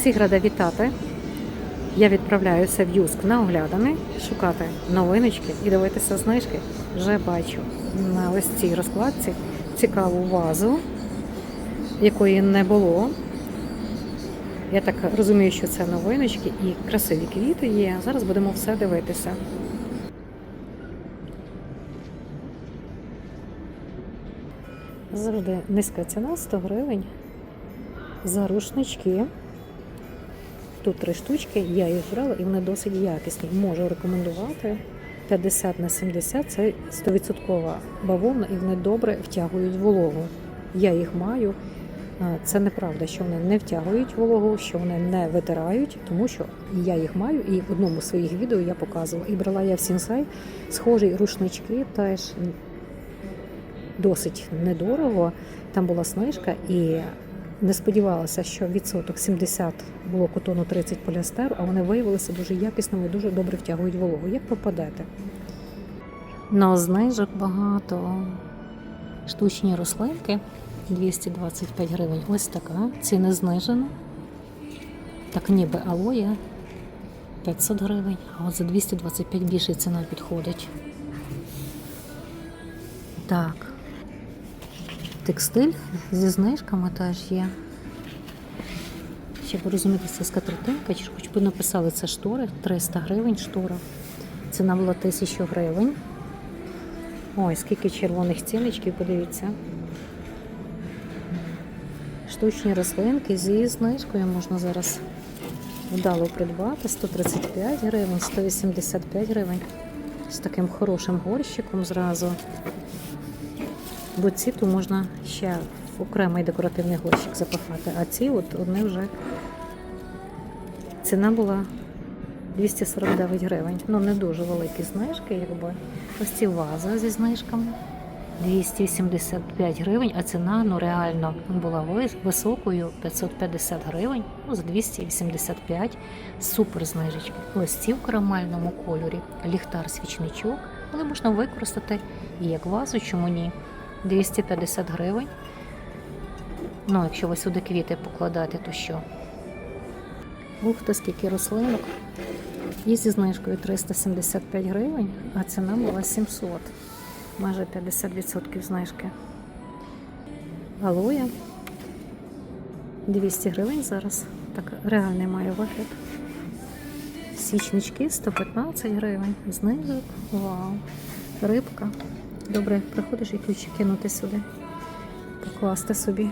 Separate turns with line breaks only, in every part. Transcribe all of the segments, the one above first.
Усіх рада вітати. Я відправляюся в Юск на оглядини, шукати новиночки і дивитися знижки. Вже бачу на ось цій розкладці цікаву вазу, якої не було. Я так розумію, що це новиночки і красиві квіти є. Зараз будемо все дивитися. Завжди низька ціна 100 гривень за рушнички. Тут три штучки, я їх брала і вони досить якісні. Можу рекомендувати 50 на 70 це 100% бавовна і вони добре втягують вологу. Я їх маю. Це неправда, що вони не втягують вологу, що вони не витирають, тому що я їх маю, і в одному з своїх відео я показувала. І брала я в Сінсай схожі рушнички, теж досить недорого. Там була знижка і не сподівалася, що відсоток 70 було котону 30 поліастеру, а вони виявилися дуже якісними і дуже добре втягують вологу. Як попадете? На знижок багато. Штучні рослинки 225 гривень. Ось така. Ціна знижена. Так ніби алоє 500 гривень, а от за 225 більше ціна підходить. Так. Текстиль зі знижками теж є. Щоб розуміти, це скатертинка, чи хоч би написали це штори, 300 гривень штора. Ціна була 1000 гривень. Ой, скільки червоних ціночків, подивіться. Штучні рослинки зі знижкою можна зараз вдало придбати. 135 гривень, 185 гривень. З таким хорошим горщиком зразу. Бо ці то можна ще в окремий декоративний горщик запахати, а ці от вони вже ціна була 249 гривень. Ну не дуже великі знижки, якби. Ось ці ваза зі знижками. 275 гривень, а ціна ну реально була високою 550 гривень, ну за 285 супер знижечки. Ось ці в карамельному кольорі, ліхтар свічничок, але можна використати і як вазу, чому ні. 250 гривень. Ну, якщо ви сюди квіти покладати, то що? Ух ти, скільки рослинок. І зі знижкою 375 гривень, а ціна була 700. Майже 50% знижки. Алоя 200 гривень зараз. Так реальний має вигляд. Січнички 115 гривень. Знижок. Вау. Рибка. Добре, приходиш і ключі кинути сюди. Покласти собі.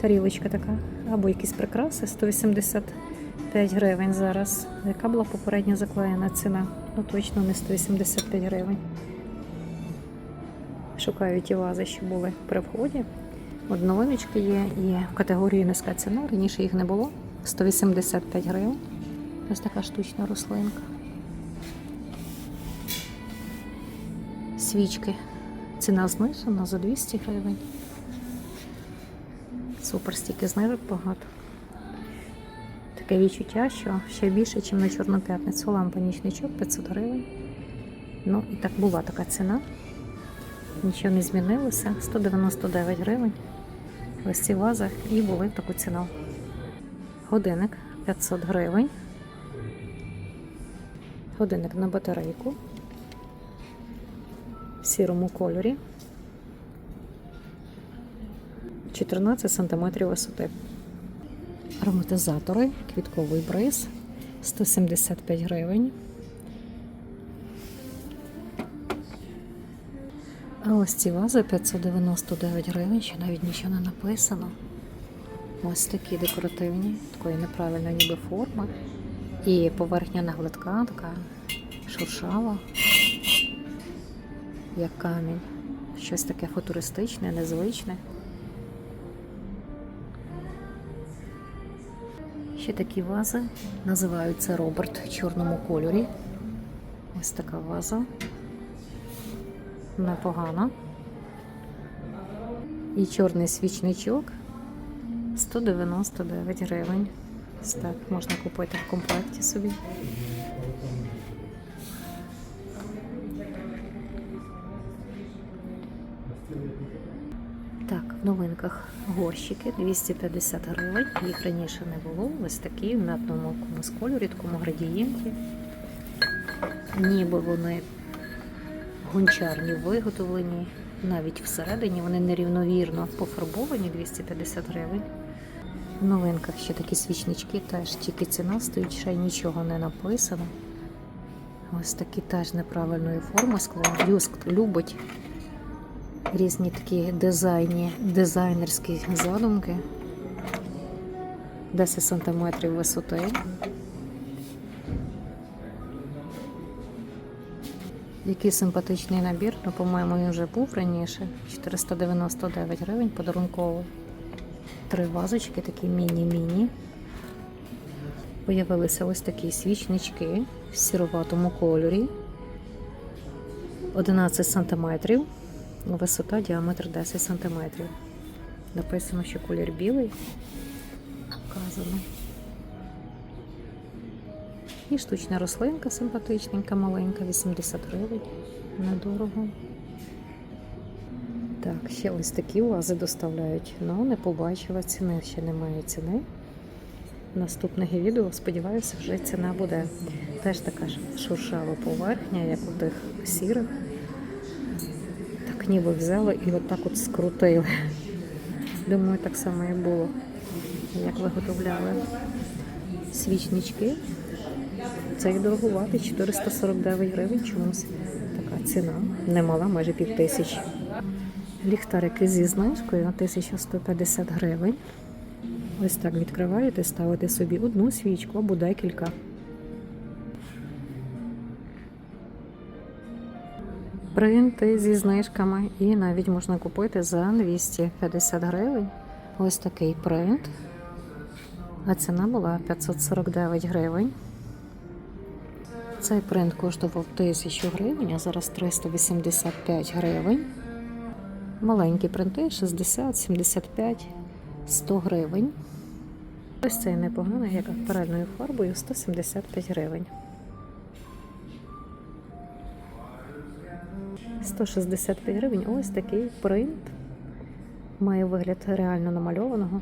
Тарілочка така. Або якісь прикраси 185 гривень зараз. Яка була попередня заклеєна ціна? Ну точно не 185 гривень. Шукаю ті вази, що були при вході. От новиночки є і в категорії низька ціна. Раніше їх не було. 185 гривень. Ось така штучна рослинка. Свічки. Ціна знижена за 200 гривень. Супер, стільки знижок багато. Таке відчуття, що ще більше, ніж на Чорну п'ятницю. Лампа нічничок 500 гривень. Ну і так була така ціна. Нічого не змінилося. 199 гривень. Ось ці вази і були в таку ціну. Годинник 500 гривень. Годинник на батарейку. В сірому кольорі. 14 см висоти. Ароматизатори, квітковий бриз 175 гривень. А ось ці вази 599 гривень, ще навіть нічого не написано. Ось такі декоративні, такої неправильної ніби форми. І поверхня не гладка, така шуршава, як камінь. Щось таке футуристичне, незвичне. Ще такі вази називаються Роберт в чорному кольорі. Ось така ваза. Непогано. І чорний свічничок 199 гривень. Так можна купити в комплекті собі. В новинках горщики 250 гривень. Їх раніше не було. Ось такі в мятному якомусь кольорі, такому градієнті. Ніби вони гончарні виготовлені. Навіть всередині вони нерівновірно пофарбовані 250 гривень. В новинках ще такі свічнички, теж тільки ціна стоїть, ще й нічого не написано. Ось такі теж неправильної форми скло. Люск любить різні такі дизайні, дизайнерські задумки. 10 см висоти. Який симпатичний набір, ну, по-моєму, він вже був раніше. 499 гривень подарунково. Три вазочки, такі міні-міні. Появилися ось такі свічнички в сіроватому кольорі. 11 см. Висота, діаметр 10 см. Написано, що колір білий. Вказано. І штучна рослинка симпатичненька, маленька, 80 гривень. Недорого. Так, ще ось такі вази доставляють. Ну, не побачила ціни, ще немає ціни. Наступних відео, сподіваюся, вже ціна буде теж така ж шуршава поверхня, як у тих сірих. Ніби взяли і отак от скрутили. Думаю, так само і було, як виготовляли свічнички. Цей дорогувати 449 гривень чомусь. Така ціна. Немала, майже пів тисячі. Ліхтарики зі знижкою на 1150 гривень. Ось так відкриваєте, ставите собі одну свічку або декілька. Принти зі знижками і навіть можна купити за 250 гривень. Ось такий принт. А ціна була 549 гривень. Цей принт коштував 1000 гривень, а зараз 385 гривень. Маленькі принти 60, 75, 100 гривень. Ось цей непоганий, як акварельною фарбою 175 гривень. 165 гривень. Ось такий принт. Має вигляд реально намальованого.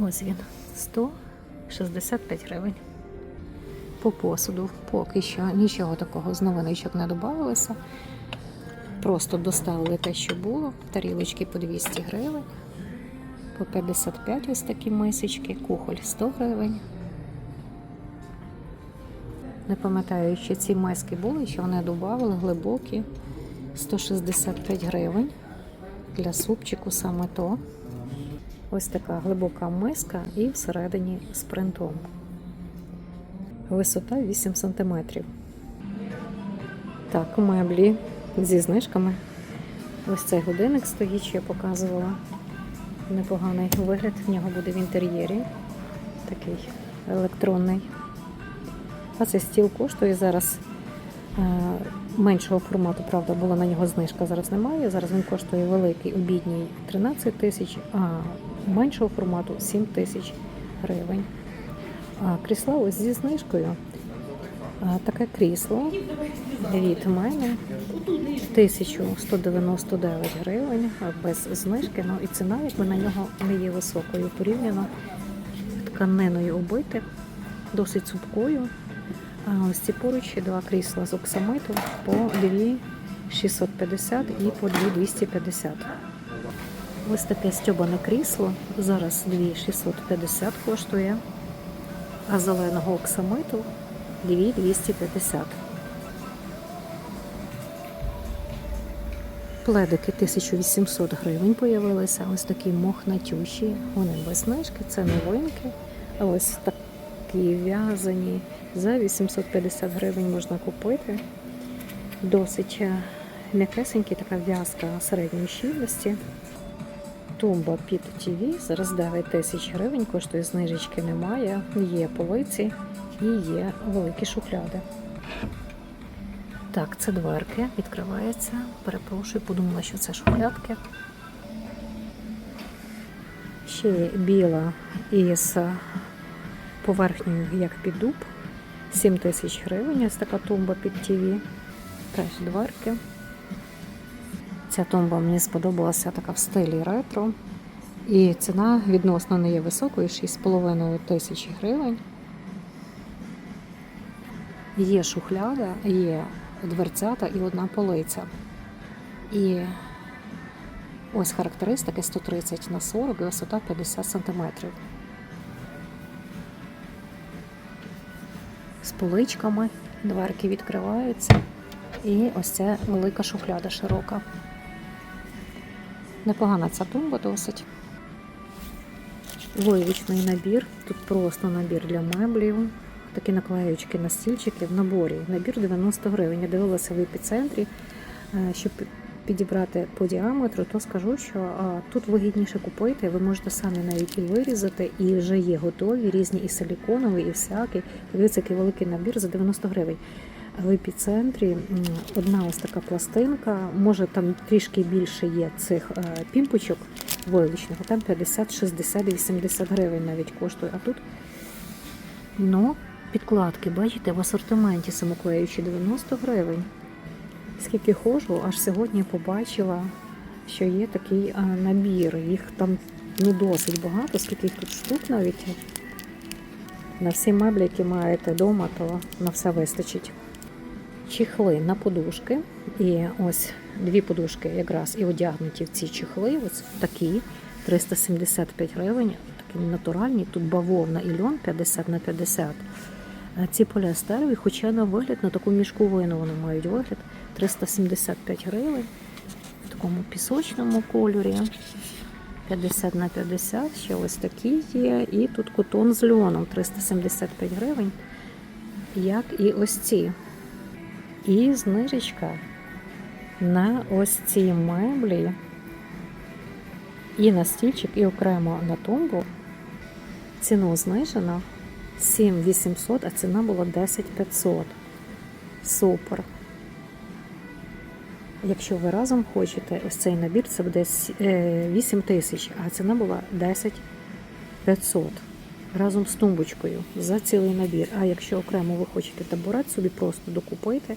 Ось він. 165 гривень. По посуду поки що нічого такого з новиночок не додавалося. Просто доставили те, що було. Тарілочки по 200 гривень. По 55 ось такі мисочки, кухоль 100 гривень. Не пам'ятаю, чи ці миски були, що вони додавали глибокі 165 гривень. Для супчику саме то. Ось така глибока миска і всередині з принтом. Висота 8 см. Так, меблі зі знижками. Ось цей годинник стоїть, що я показувала. Непоганий вигляд в нього буде в інтер'єрі. Такий електронний. А цей стіл коштує зараз е, меншого формату, правда, була на нього знижка, зараз немає. Зараз він коштує великий обідній 13 тисяч, а меншого формату 7 тисяч гривень. А крісла ось зі знижкою. Таке крісло від мене 1199 гривень без знижки. Ну і ціна, якби на нього не є високою порівняно тканиною оббите, досить цупкою. Ось ці поруч два крісла з оксамиту по 2650 і по 2250. Ось таке стьобане крісло. Зараз 2650 коштує, а зеленого оксамиту 2250. Пледики 1800 гривень появилися. Ось такі мохнатющі. Вони без знижки, це новинки. Ось такі в'язані. За 850 гривень можна купити. Досить е, м'якесенькі, така в'язка середньої щільності. Тумба під ТВ зараз 9 тисяч гривень, коштує знижечки немає. Є полиці і є великі шухляди. Так, це дверки, відкривається. Перепрошую, подумала, що це шухлядки. Ще є біла із поверхнею, як під дуб. 7 тисяч гривень. Ось така тумба під ТВ. Теж дверки. Ця тумба мені сподобалася така в стилі ретро. І ціна відносно не є високою 6,5 тисячі гривень. Є шухляда, є дверцята і одна полиця. І ось характеристики 130 на 40 і висота 50 см. Поличками дверки відкриваються. І ось ця велика шухляда широка. Непогана ця тумба досить. Вивічний набір. Тут просто набір для меблів. Такі наклеючки на стільчики в наборі. Набір 90 гривень. Я дивилася в епіцентрі, е, щоб підібрати по діаметру, то скажу, що тут вигідніше купити. Ви можете самі навіть і вирізати, і вже є готові, різні і силіконові, і всякі. Дивіться, який великий набір за 90 гривень. В епіцентрі одна ось така пластинка, може там трішки більше є цих е, пімпочок вилучних, там 50, 60 і 80 гривень навіть коштує. А тут ну, підкладки, бачите, в асортименті самоклеючі 90 гривень. Скільки ходжу, аж сьогодні побачила, що є такий а, набір. Їх там ну, досить багато, скільки їх тут штук навіть. На всі меблі, які маєте вдома, то на все вистачить. Чехли на подушки. І ось дві подушки якраз і одягнуті в ці чехли. Ось такі 375 гривень, такі натуральні. Тут бавовна і льон 50 на 50. Ці поліестерові, хоча на вигляд, на таку мішковину вони мають вигляд 375 гривень в такому пісочному кольорі. 50 на 50, ще ось такі є. І тут котон з льоном 375 гривень, як і ось ці. І знижечка на ось ці меблі, і на стільчик, і окремо на тумбу. Ціну знижено 7800, а ціна була 10500. Супер. Якщо ви разом хочете ось цей набір, це буде 8 тисяч, а ціна була 10 500 разом з тумбочкою за цілий набір. А якщо окремо ви хочете табурет собі просто докупити,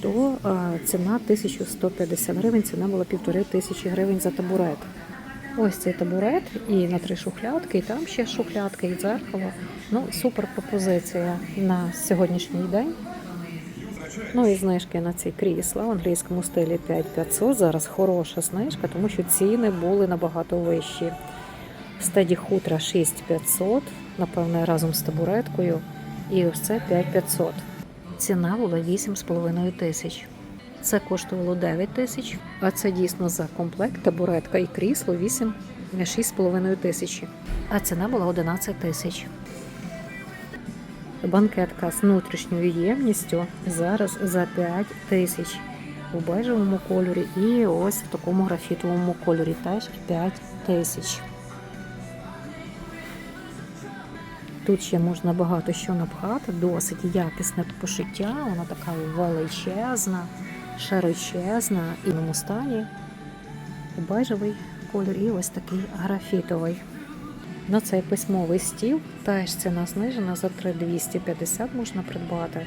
то е, ціна 1150 гривень, ціна була півтори тисячі гривень за табурет. Ось цей табурет і на три шухлядки, і там ще шухлядки, і дзеркало. Ну, супер пропозиція на сьогоднішній день. Ну і знижки на ці крісла в англійському стилі 5500. Зараз хороша знижка, тому що ціни були набагато вищі. Стеді хутра 6500, напевне, разом з табуреткою. І ось це 5500. Ціна була 8,5 тисяч. Це коштувало 9 тисяч, а це дійсно за комплект, табуретка і крісло 8 6,5 тисячі. А ціна була 11 тисяч. Банкетка з внутрішньою ємністю зараз за 5 тисяч у бежевому кольорі і ось в такому графітовому кольорі теж 5 тисяч. Тут ще можна багато що напхати, досить якісне пошиття, вона така величезна, широчезна і в стані. Бежевий кольор і ось такий графітовий. На цей письмовий стіл теж ціна знижена за 3250 можна придбати.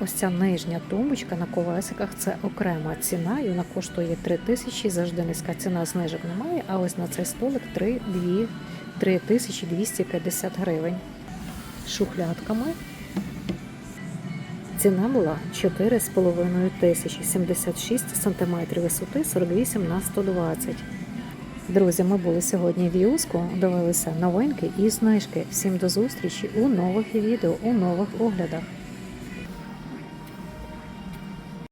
Ось ця нижня тумбочка на колесиках це окрема ціна, і вона коштує 3 тисячі. Завжди низька ціна знижок немає. А ось на цей столик 3, 2, 3250 гривень. Шухлядками. Ціна була 4,5 тисячі, 76 см висоти, 48 на 120 Друзі, ми були сьогодні в Юску, дивилися новинки і знижки. Всім до зустрічі у нових відео, у нових оглядах.